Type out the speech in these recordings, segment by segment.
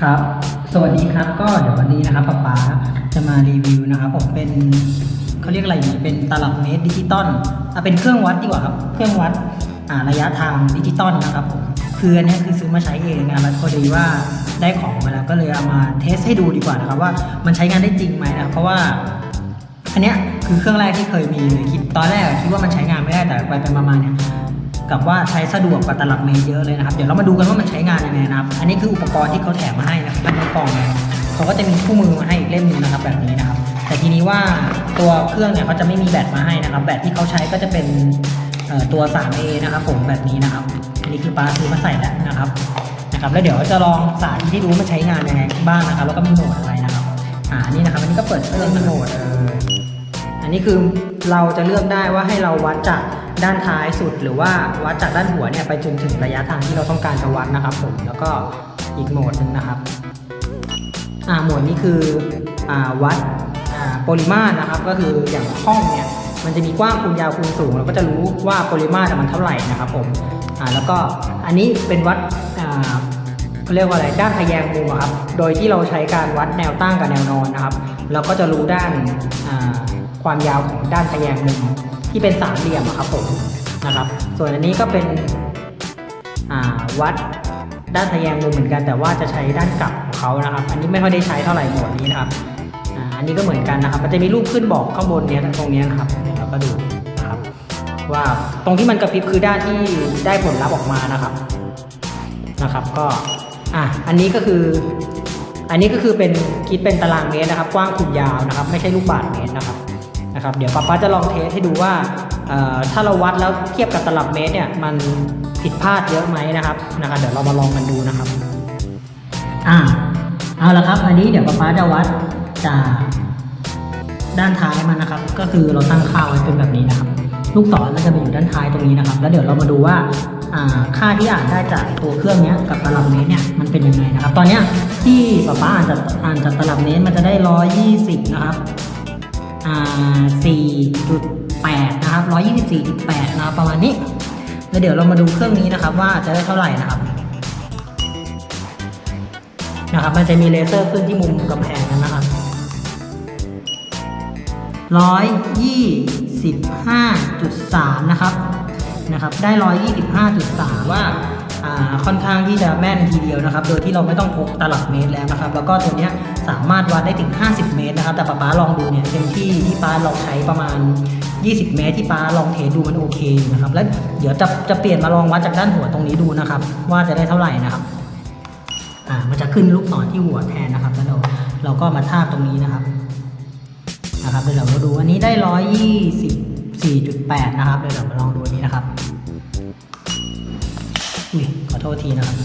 ครับ สวัสดีครับ ก็เดี๋ยววันนี้นะครับป๊าป๊าจะมารีวิวนะครับผมเป็นเขาเรียกอะไรดีเป็นตลับเมตรดิจิตอลอะเป็นเครื่องวัดดีกว่าครับ เครื่องวัดอ่าระยะทางดิจิตอลนะครับผมคืออันนี้คือซื้อมาใช้เองนะครับแล้วพอดีว่าได้ของมาแล้วก็เลยเอามาเทสให้ดูดีกว่านะครับว่ามันใช้งานได้จริงไหมนะเพราะว่าอันเนี้ยคือเครื่องแรกที่เคยมีเลยคิดตอนแรกคิดว่ามันใช้งานไม่ได้แต่ไปไปมาๆเนี่ย กับว่าใช้สะดวกกว่าตลับเมตรเยอะเลยนะครับ เดี๋ยวเรามาดูกันว่ามันใช้งานยังไงนะครับ อันนี้คืออุปกรณ์ที่เขาแถมมาให้นะครับในกล่องเนี่ยเขาก็จะมีคู่มือมาให้อีกเล่มหนึงนะครับ แบบนี้นะครับ แต่ทีนี้ว่าตัวเครื่องเนี่ยเขาจะไม่มีแบตมาให้นะครับ แบตที่เขาใช้ก็จะเป็นตัว 3A นะครับ ผมแบบนี้นะครับ อันนี้คือปาซื้อมาใส่แล้วนะครับ นะครับ แล้วเดี๋ยวจะลองสาธิตให้ดูว่ามันใช้งานยังไงบ้างนะครับ แล้วก็มีโหมดอะไรนะครับ อ่า นี่นะครับ อันนี้ก็เปิดเครื่องโหมดเออ นนี้คือเราจะเลือกได้ว่าให้เราวัดจากด้านท้ายสุด หรือว่าวัดจากด้านหัวเนี่ยไปจนถึงระยะทางที่เราต้องการจะวัดนะครับผมแล้วก็อีกโหมดหนึ่งนะครับอ่าโหมดนี้คืออ่าวัดอ่าปริมาตรนะครับ ก็คืออย่างห้องเนี่ยมันจะมีกว้างคูณยาวคูณสูง เราก็จะรู้ว่าปริมาตรมันเท่าไหร่นะครับผมอ่าแล้วก็อันนี้เป็นวัดอ่าเรียกว่าอะไรด้านทะแยงมุมอะครับ โดยที่เราใช้การวัดแนวตั้งกับแนวนอนนะครับ เราก็จะรู้ด้านอ่า ความยาวของด้านทะแยงมุมที่เป็นสามเหลี่ยมครับผมนะครับ ส่วนอันนี้ก็เป็นวัดด้านทะแยงมุมเหมือนกัน แต่ว่าจะใช้ด้านกลับของเขานะครับ อันนี้ไม่ค่อยได้ใช้เท่าไหร่หมวดนี้นะครับอ,อันนี้ก็เหมือนกันนะครับ มันจะมีรูปขึ้นบอกข้างบนเนี้ยตรงนี้นะครับเดี๋ยวเราก็ดูนะครับ ว่าตรงที่มันกระพริบคือด้านที่ได้ผลลัพธ์ออกมานะครับนะครับ ก็อะอันนี้ก็คืออันนี้ก็คือเป็นคิดเป็นตารางเมตรนะครับ กว้างคูณยาวนะครับ ไม่ใช่ลูกบาศก์เมตรนะครับ นะครับเดี๋ยวป๊าป๊าจะลองเทสให้ดูว่าเอ่อถ้าเราวัดแล้วเทียบกับตลับเมตรเนี่ยมันผิดพลาดเยอะไหมนะครับนะครับ เดี๋ยวเรามาลองกันดูนะครับอ่าเอาละครับ อันนี้เดี๋ยวป๊าป๊าจะวัดจากด้านท้ายมันนะครับ ก็คือเราตั้งค่าไว้เป็นแบบนี้นะครับ ลูกศรมันจะไปอยู่ด้านท้ายตรงนี้นะครับ แล้วเดี๋ยวเรามาดูว่าอ่าค่าที่อ่านได้จากตัวเครื่องเนี้ยกับตลับเมตรเนี่ยมันเป็นยังไงนะครับ ตอนเนี้ยที่ป๊าป๊าอ่านจากอ่านจากตลับเมตรมันจะได้ร้อยยี่สิบนะครับ อ่าสี่จุดแปดนะครับร้อยยี่สิบสี่แปดนะครับประมาณนี้ แล้วเดี๋ยวเรามาดูเครื่องนี้นะครับว่าจะได้เท่าไหร่นะครับนะครับ มันจะมีเลเซอร์ขึ้นที่มุมกำแพงนั้นนะครับร้อยยี่สิบห้าจุดสามนะครับ นะครับ ได้ร้อยยี่สิบห้าจุดสามว่าอ่า ค่อนข้างที่จะแม่นทีเดียวนะครับ โดยที่เราไม่ต้องพกตลับเมตรแล้วนะครับ แล้วก็ตัวนี้สามารถวัดได้ถึง 50 เมตรนะครับ แต่ป๊าป๊าลองดูเนี่ยเต็มที่ที่ป๊าลองใช้ประมาณ 20 เมตร ที่ป๊าลองเทสดูมันโอเคอยู่นะครับ แล้วเดี๋ยวจะจะเปลี่ยนมาลองวัดจากด้านหัวตรงนี้ดูนะครับ ว่าจะได้เท่าไหร่นะครับอ่ามันจะขึ้นลูกศรที่หัวแทนนะครับแล้วเราเราก็มาทาบตรงนี้นะครับนะครับเดี๋ยวเราดูอันนี้ได้ร้อยยี่สิบสี่จุดแปดนะครับเดี๋ยวเรามาลองดูนี้นะครับ อุ้ยขอโทษทีนะครับ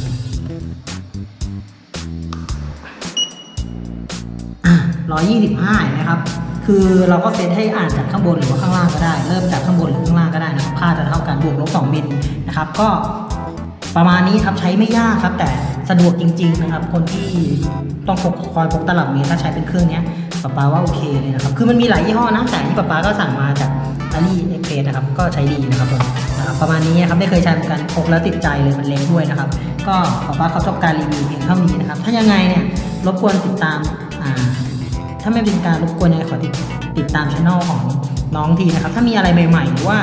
ร้อยยี่สิบห้านะครับ คือเราก็เซตให้อ่านจากข้างบนหรือว่าข้างล่างก็ได้ เริ่มจากข้างบนหรือข้างล่างก็ได้นะครับ ค่าจะเท่ากันบวกลบสองมิลนะครับ ก็ประมาณนี้ครับใช้ไม่ยากครับ แต่สะดวกจริง ๆ นะครับ คนที่ต้องพกคอยพกตลับเมตรถ้าใช้เป็นเครื่องเนี้ย ป๊าป๊าว่าโอเคเลยนะครับ คือมันมีหลายยี่ห้อนะ แต่ที่ป๊าป๊าก็สั่งมาจากอาลีเอ็กเพนะครับ ก็ใช้ดีนะครับผมนะครับประมาณนี้นะครับได้เคยใช้เหมือนกันพกแล้วติดใจเลยมันเล็กด้วยนะครับ ก็ป๊าป๊าเขาชอบการรีวิวเพียงเท่านี้นะครับ ถ้ายังไงเนี่ยรบกวนติดตามอ่าถ้าไม่เป็นการรบกวนยังไงขอติดติดตามช่องของน้องทีนะครับ ถ้ามีอะไรใหม่ ๆ หรือว่า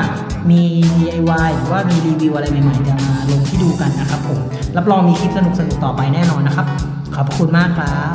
มี DIY หรือว่ามีรีวิวอะไรใหม่ๆจะมาลงที่ดูกันนะครับผม รับรองมีคลิปสนุกๆต่อไปแน่นอนนะครับ ขอบพระคุณมากครับ